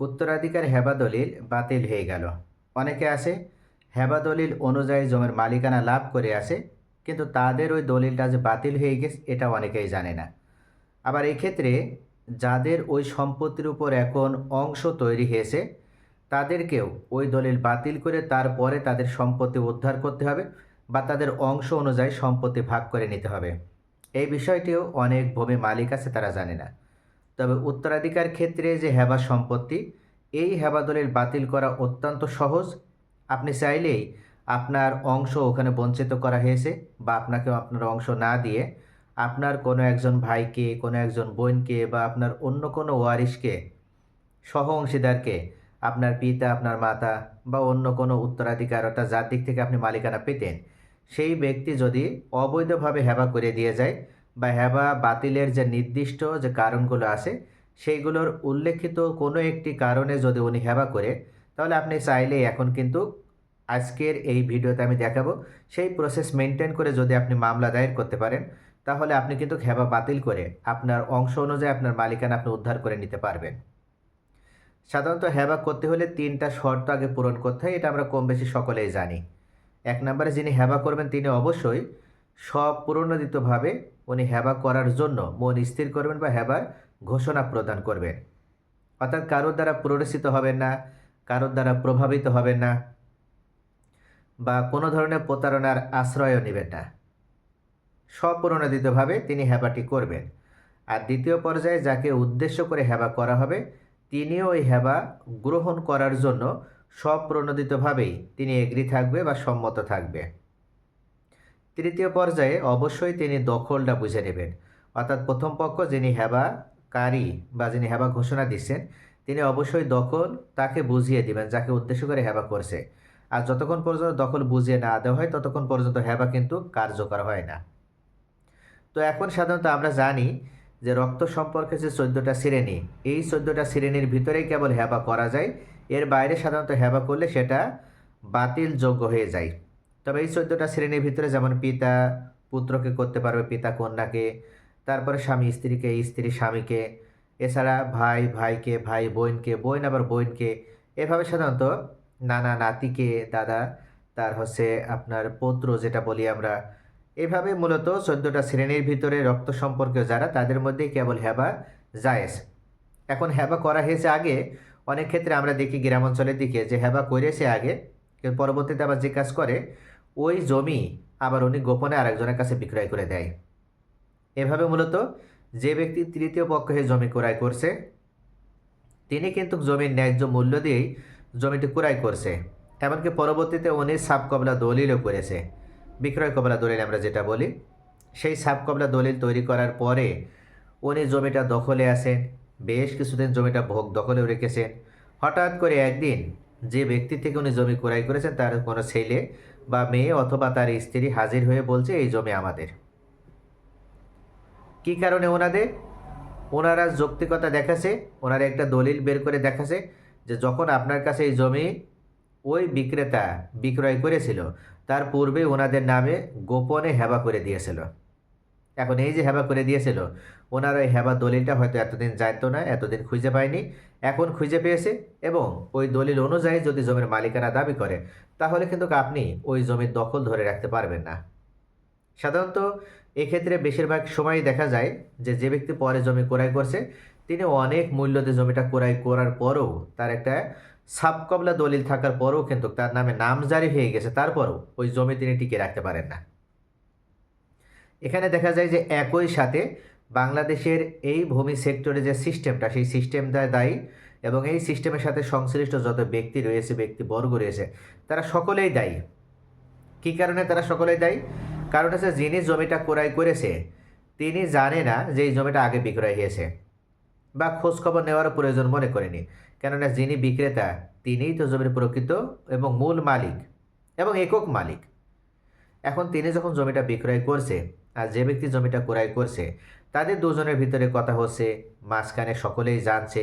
উত্তরাধিকার হেবা দলিল বাতিল হয়ে গেল। অনেকে আছে, হেবা দলিল অনুযায়ী জমির মালিকানা লাভ করে আসে কিন্তু তাদের ওই দলিলটা যে বাতিল হয়ে গেছে, এটা অনেকেই জানে না। আবার এই ক্ষেত্রে যাদের ওই সম্পত্তির উপর এখন অংশ তৈরি হয়েছে, তাদেরকেও ওই দলিল বাতিল করে তারপরে তাদের সম্পত্তি উদ্ধার করতে হবে বা তাদের অংশ অনুযায়ী সম্পত্তি ভাগ করে নিতে হবে। এই বিষয়টিও অনেক ভূমি মালিক আছে, তারা জানে না। তবে উত্তরাধিকার ক্ষেত্রে যে হেবা সম্পত্তি, এই হেবা দলিল বাতিল করা অত্যন্ত সহজ। আপনি চাইলেই আপনার অংশ ওখানে বঞ্চিত করা হয়েছে বা আপনাকে আপনার অংশ না দিয়ে আপনার কোনো একজন ভাইকে, কোনো একজন বোনকে বা আপনার অন্য কোনো ওয়ারিশকে সহ অংশীদারকে আপনার পিতা, আপনার মাতা বা অন্য কোনো উত্তরাধিকার অর্থাৎ যার দিক থেকে আপনি মালিকানা পেতেন, সেই ব্যক্তি যদি অবৈধভাবে হেবা করে দিয়ে যায় বা হেবা বাতিলের যে নির্দিষ্ট যে কারণগুলো আছে, সেইগুলোর উল্লেখিত কোনো একটি কারণে যদি উনি হেবা করে, তাহলে আপনি চাইলে এখন কিন্তু আজকের এই ভিডিওতে আমি দেখাবো। সেই প্রসেস মেনটেন করে যদি আপনি মামলা দায়ের করতে পারেন, তাহলে আপনি কিন্তু হেবা বাতিল করে আপনার অংশ অনুযায়ী আপনার মালিকানা আপনি উদ্ধার করে নিতে পারবেন। সাধারণত হেবা করতে হলে তিনটা শর্ত আগে পূরণ করতে হয়, এটা আমরা কম বেশি সকলেই জানি। এক নম্বরে যিনি হেবা করবেন, তিনি অবশ্যই স্বপূর্ণোদিতভাবে উনি হেবা করার জন্য মন স্থির করবেন বা হেবার ঘোষণা প্রদান করবেন। অর্থাৎ কারোর দ্বারা প্ররোচিত হবেন না, কারোর দ্বারা প্রভাবিত হবেন না, বা কোনো ধরনের প্রতারণার আশ্রয়ও নেবেন না। স্বপ্রণোদিতভাবে তিনি হেবাটি করবেন। আর দ্বিতীয় পর্যায়ে যাকে উদ্দেশ্য করে হেবা করা হবে, তিনিও ওই হেবা গ্রহণ করার জন্য স্বপ্রণোদিতভাবেই তিনি এগ্রি থাকবে বা সম্মত থাকবে। তৃতীয় পর্যায়ে অবশ্যই তিনি দখলটা বুঝে নেবেন। অর্থাৎ প্রথম পক্ষ যিনি হেবাকারী বা যিনি হেবা ঘোষণা দিচ্ছেন, তিনি অবশ্যই দখল তাকে বুঝিয়ে দিবেন, যাকে উদ্দেশ্য করে হেবা করছে। আর যতক্ষণ পর্যন্ত দখল বুঝিয়ে না দেওয়া হয়, ততক্ষণ পর্যন্ত হেবা কিন্তু কার্যকর হয় না। তো এখন সাধারণত আমরা জানি যে রক্ত সম্পর্কে যে চোদ্দোটা শ্রেণি, এই চোদ্দোটা শ্রেণির ভিতরেই কেবল হেবা করা যায়। এর বাইরে সাধারণত হেবা করলে সেটা বাতিল যোগ্য হয়ে যায়। তবে এই চোদ্দোটা শ্রেণির ভিতরে যেমন পিতা পুত্রকে করতে পারবে, পিতা কন্যাকে, তারপরে স্বামী স্ত্রীকে, স্ত্রী স্বামীকে, এছাড়া ভাই, ভাইকে, ভাই বোনকে, বোন আবার বোনকে, এভাবে সাধারণত নানা নাতিকে, দাদা, তার হচ্ছে আপনার পৌত্র যেটা বলি আমরা, এভাবে মূলত চোদ্দোটা শ্রেণির ভিতরে রক্ত সম্পর্কে যারা, তাদের মধ্যেই কেবল হেবা জায়েজ। এখন হেবা করা হয়েছে আগে, অনেক ক্ষেত্রে আমরা দেখি গ্রাম অঞ্চলের দিকে যে হেবা করেছে আগে পরবর্তীতে আবার যে কাজ করে ওই জমি আবার উনি গোপনে আরেকজনের কাছে বিক্রয় করে দেয়। এভাবে মূলত যে ব্যক্তি তৃতীয় পক্ষ হয়ে জমি ক্রয় করছে, তিনি কিন্তু জমির ন্যায্য মূল্য দিয়েই জমিটি ক্রয় করছে। এমনকি পরবর্তীতে উনি সাব কবলা দলিলও করেছে। বিক্রয় কবলা দলিল আমরা যেটা বলি, সেই সাব কবলা দলিল তৈরি করার পরে উনি জমিটা দখলে আসেন বেশ কিছুদিন জমিটা ভোগ দখলেও রেখেছেন। হঠাৎ করে একদিন যে ব্যক্তি থেকে উনি জমি ক্রয় করেছেন, তার কোনো ছেলে বা মেয়ে অথবা তার স্ত্রী হাজির হয়ে বলছে, এই জমি আমাদের। কি কারণে ওনাদের? ওনারা যৌক্তিকতা দেখাছে, ওনারা একটা দলিল বের করে দেখাছে যে যখন আপনার কাছে এই জমি ওই বিক্রেতা বিক্রয় করেছিল, তার পূর্বে ওনাদের নামে গোপনে হেবা করে দিয়েছিল। এখন এই যে হেবা করে দিয়েছিল, ওনার ওই হেবা দলিলটা হয়তো এতদিন জানতো না, এতদিন খুঁজে পায়নি। এখন খুঁজে পেয়েছে এবং ওই দলিল অনুযায়ী যদি জমির মালিকানা দাবি করে, তাহলে কিন্তু আপনি ওই জমির দখল ধরে রাখতে পারবেন না। সাধারণত এক্ষেত্রে বেশিরভাগ সময়ই দেখা যায় যে যে ব্যক্তি পরে জমি ক্রয় করছে, তিনি অনেক মূল্য দিয়ে জমিটা ক্রয় করার পরেও তার একটা সাবকবলা দলিল থাকার পরেও কিন্তু তার নামে নাম জারি হয়ে গেছে, তারপরও ওই জমি তিনি টিকে রাখতে পারেন না। এখানে দেখা যায় যে, একই সাথে বাংলাদেশের এই ভূমি সেক্টরে যে সিস্টেমটা, সেই সিস্টেমটা দায়ী এবং এই সিস্টেমের সাথে সংশ্লিষ্ট যত ব্যক্তি রয়েছে, ব্যক্তিবর্গ রয়েছে, তারা সকলেই দায়ী। কী কারণে তারা সকলেই দায়ী? কারণ হচ্ছে যিনি জমিটা ক্রয় করেছে, তিনি জানে না যে এই জমিটা আগে বিক্রয় হয়েছে বা খোঁজখবর নেওয়ার প্রয়োজন মনে করেনি। কেননা যিনি বিক্রেতা, তিনিই তো জমির প্রকৃত এবং মূল মালিক এবং একক মালিক। এখন তিনি যখন জমিটা বিক্রয় করছে আর যে ব্যক্তি জমিটা ক্রয় করছে তাদের দুজনের ভিতরে কথা হচ্ছে, মাঝখানে সকলেই জানছে।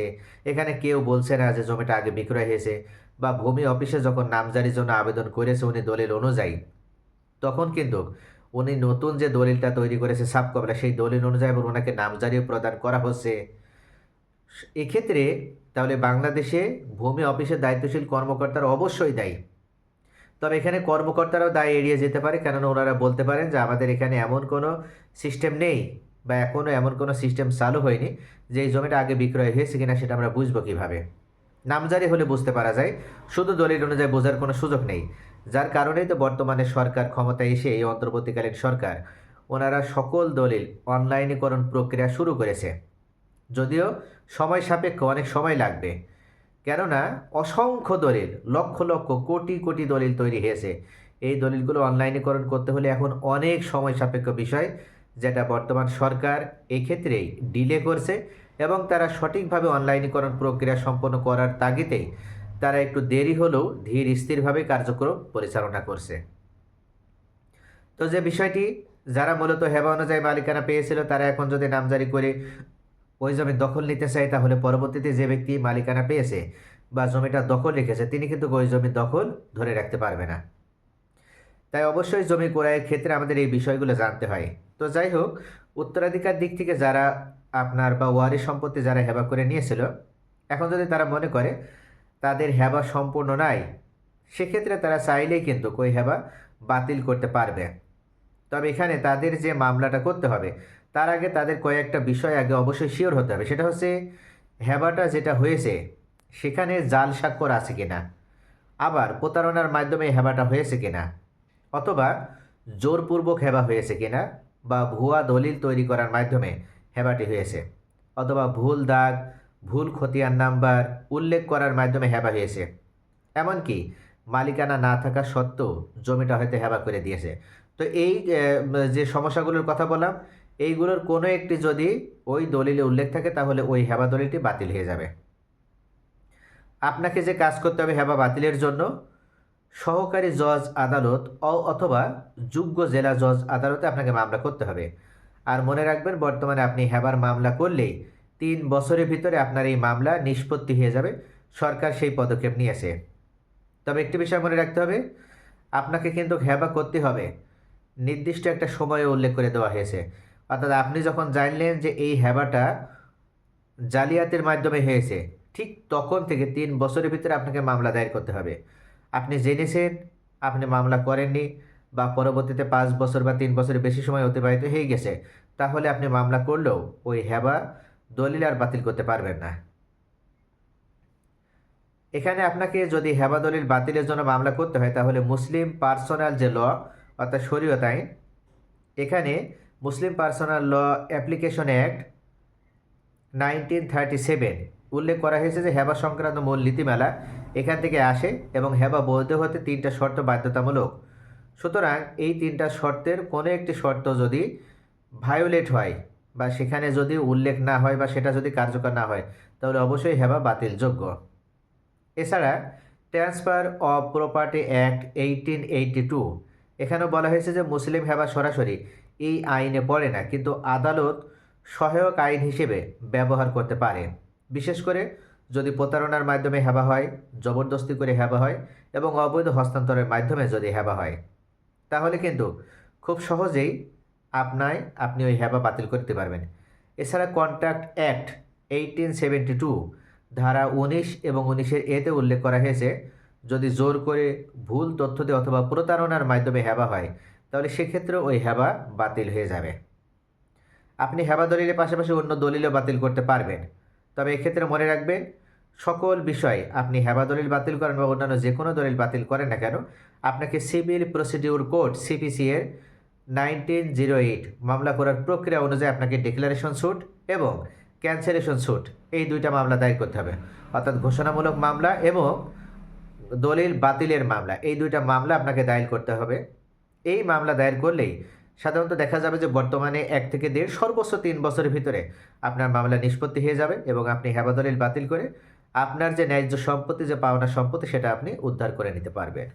এখানে কেউ বলছে না যে জমিটা আগে বিক্রয় হয়েছে বা ভূমি অফিসে যখন নামজারির জন্য আবেদন করেছে উনি দলিল অনুযায়ী। তখন কিন্তু উনি নতুন যে দলিলটা তৈরি করেছে সাব কবলা সেই দলিল অনুযায়ী এবং ওনাকে নামজারিও প্রদান করা হচ্ছে। এক্ষেত্রে তাহলে বাংলাদেশে ভূমি অফিসের দায়িত্বশীল কর্মকর্তারা অবশ্যই দায়ী। তবে এখানে কর্মকর্তারাও দায় এড়িয়ে যেতে পারে, কেননা ওনারা বলতে পারেন যে আমাদের এখানে এমন কোনো সিস্টেম নেই। বা এখনও এমন কোনো সিস্টেম চালু হয়নি যে এই জমিটা আগে বিক্রয় হয়েছে কিনা সেটা আমরা বুঝব কীভাবে। নামজারি হলে বুঝতে পারা যায়, শুধু দলিল অনুযায়ী বোঝার কোনো সুযোগ নেই। যার কারণেই তো বর্তমানে সরকার ক্ষমতায় এসে এই অন্তর্বর্তীকালীন সরকার, ওনারা সকল দলিল অনলাইনীকরণ প্রক্রিয়া শুরু করেছে। যদিও সময় সাপেক্ষ অনেক সময় লাগবে। কেননা অসংখ্য দলিল, লক্ষ লক্ষ কোটি কোটি দলিল তৈরি হয়েছে। এই দলিলগুলো অনলাইনীকরণ করতে হলে এখন অনেক সময় সাপেক্ষ বিষয় যেটা বর্তমান সরকার এক্ষেত্রেই ডিলে করছে এবং তারা সঠিকভাবে অনলাইনীকরণ প্রক্রিয়া সম্পন্ন করার তাগিদেই তারা একটু দেরি হলেও ধীর স্থিরভাবে কার্যক্রম পরিচালনা করছে। তো যে বিষয়টি, যারা মূলত হেবা অনুযায়ী মালিকানা পেয়েছিল, তারা এখন যদি নামজারি করে ওই জমি দখল নিতে চায়, তাহলে পরবর্তীতে যে ব্যক্তি মালিকানা পেয়েছে বা জমিটা দখল রেখেছে, তিনি কিন্তু ওই জমি দখল ধরে রাখতে পারবে না। তাই অবশ্যই জমি ক্রয়ের ক্ষেত্রে আমাদের এই বিষয়গুলো জানতে হয়। তো যাই হোক, উত্তরাধিকার দিক থেকে যারা আপনার বা ওয়ারি সম্পত্তি যারা হেবা করে নিয়েছিল, এখন যদি তারা মনে করে তাদের হেবা সম্পূর্ণ নাই, সেক্ষেত্রে তারা চাইলেই কিন্তু কই হেবা বাতিল করতে পারবে। তবে এখানে তাদের যে মামলাটা করতে হবে, তার আগে তাদের কয়েকটা বিষয় আগে অবশ্যই শিওর হতে হবে। সেটা হচ্ছে হেবাটা যেটা হয়েছে, সেখানে জাল স্বাক্ষর আছে কিনা, আবার প্রতারণার মাধ্যমে হেবাটা হয়েছে কিনা, অথবা জোরপূর্বক হেবা হয়েছে কিনা বা ভুয়া দলিল তৈরি করার মাধ্যমে হেবাটি হয়েছে, অথবা ভুল দাগ, ভুল খতিয়ান নাম্বার উল্লেখ করার মাধ্যমে হেবা হয়েছে। এমনকি মালিকানা না থাকা সত্ত্বেও জমিটা হয়তো হেবা করে দিয়েছে। তো এই যে সমস্যাগুলোর কথা বললাম, এইগুলোর কোনো একটি যদি ওই দলিলে উল্লেখ থাকে, তাহলে ওই হেবা দলিলটি বাতিল হয়ে যাবে। আপনাকে যে কাজ করতে হবে হেবা বাতিলের জন্য সহকারী জজ আদালত অথবা যোগ্য জেলা জজ আদালতে আপনাকে মামলা করতে হবে। আর মনে রাখবেন, বর্তমানে আপনি হেবার মামলা করলেই তিন বছরের ভিতরে আপনার এই মামলা নিষ্পত্তি হয়ে যাবে। সরকার সেই পদক্ষেপ নিয়েছে। তবে একটি বিষয় মনে রাখতে হবে, আপনাকে কিন্তু হেবা করতে হবে। নির্দিষ্ট একটা সময়ে উল্লেখ করে দেওয়া হয়েছে। অর্থাৎ আপনি যখন জানলেন যে এই হেবাটা জালিয়াতির মাধ্যমে হয়েছে, ঠিক তখন থেকে তিন বছরের ভিতরে আপনাকে মামলা দায়ের করতে হবে। আপনি জেনেছেন আপনি মামলা করেননি বা পরবর্তীতে পাঁচ বছর বা তিন বছরের বেশি সময় অতিবাহিত হয়ে গেছে, তাহলে আপনি মামলা করলেও ওই হেবা দলিল আর বাতিল করতে পারবেন না। এখানে আপনাকে যদি হেবা দলিল বাতিলের জন্য মামলা করতে হয়, তাহলে মুসলিম পার্সোনাল যে ল, অর্থাৎ শরীয়ত আইন, এখানে Muslim personal law application act nineteen thirty seven উল্লেখ করা হয়েছে যে হেবা সংক্রান্ত মূল নীতিমালা এখান থেকে আসে এবং হেবা বৈধ হতে তিনটা শর্ত বাধ্যতামূলক। সুতরাং এই তিনটা শর্তের কোনো একটি শর্ত যদি ভায়োলেট হয় বা সেখানে যদি উল্লেখ না হয় বা সেটা যদি কার্যকর না হয়, তাহলে অবশ্যই হেবা বাতিলযোগ্য। এছাড়া transfer of property act eighteen eighty two এখানেও বলা হয়েছে যে মুসলিম হেবা সরাসরি এই আইনে পড়ে না, কিন্তু আদালত সহায়ক আইন হিসেবে ব্যবহার করতে পারে। বিশেষ করে যদি প্রতারণার মাধ্যমে হেবা হয়, জবরদস্তি করে হেবা হয় এবং অবৈধ হস্তান্তরের মাধ্যমে যদি হেবা হয়, তাহলে কিন্তু খুব সহজেই আপনায়, আপনি ওই হেবা বাতিল করতে পারবেন। এছাড়া contract act eighteen seventy two ধারা উনিশ এবং উনিশের এতে উল্লেখ করা হয়েছে, যদি জোর করে ভুল তথ্য দিয়ে অথবা প্রতারণার মাধ্যমে হেবা হয়, তাহলে সেক্ষেত্রে ওই হেবা বাতিল হয়ে যাবে। আপনি হেবা দলিলের পাশাপাশি অন্য দলিলও বাতিল করতে পারবেন। তবে এক্ষেত্রে মনে রাখবেন, সকল বিষয় আপনি হেবা দলিল বাতিল করেন বা অন্যান্য যে কোনো দলিল বাতিল করেন না কেন, আপনাকে সিভিল প্রসিডিউর কোড সিপিসি এর নাইনটিন জিরো এইট মামলা করার প্রক্রিয়া অনুযায়ী আপনাকে ডিক্লারেশন স্যুট এবং ক্যান্সেলেশন স্যুট, এই দুইটা মামলা দায়ের করতে হবে। অর্থাৎ ঘোষণামূলক মামলা এবং দলিল বাতিলের মামলা, এই দুইটা মামলা আপনাকে দায়ের করতে হবে। এই মামলা দায়ের করলেই সাধারণত দেখা যাবে যে বর্তমানে এক থেকে দেড় সর্বোচ্চ তিন বছরের ভিতরে আপনার মামলা নিষ্পত্তি হয়ে যাবে এবং আপনি হেবাদলিল বাতিল করে আপনার যে ন্যায্য সম্পত্তি, যে পাওনা সম্পত্তি, সেটা আপনি উদ্ধার করে নিতে পারবেন।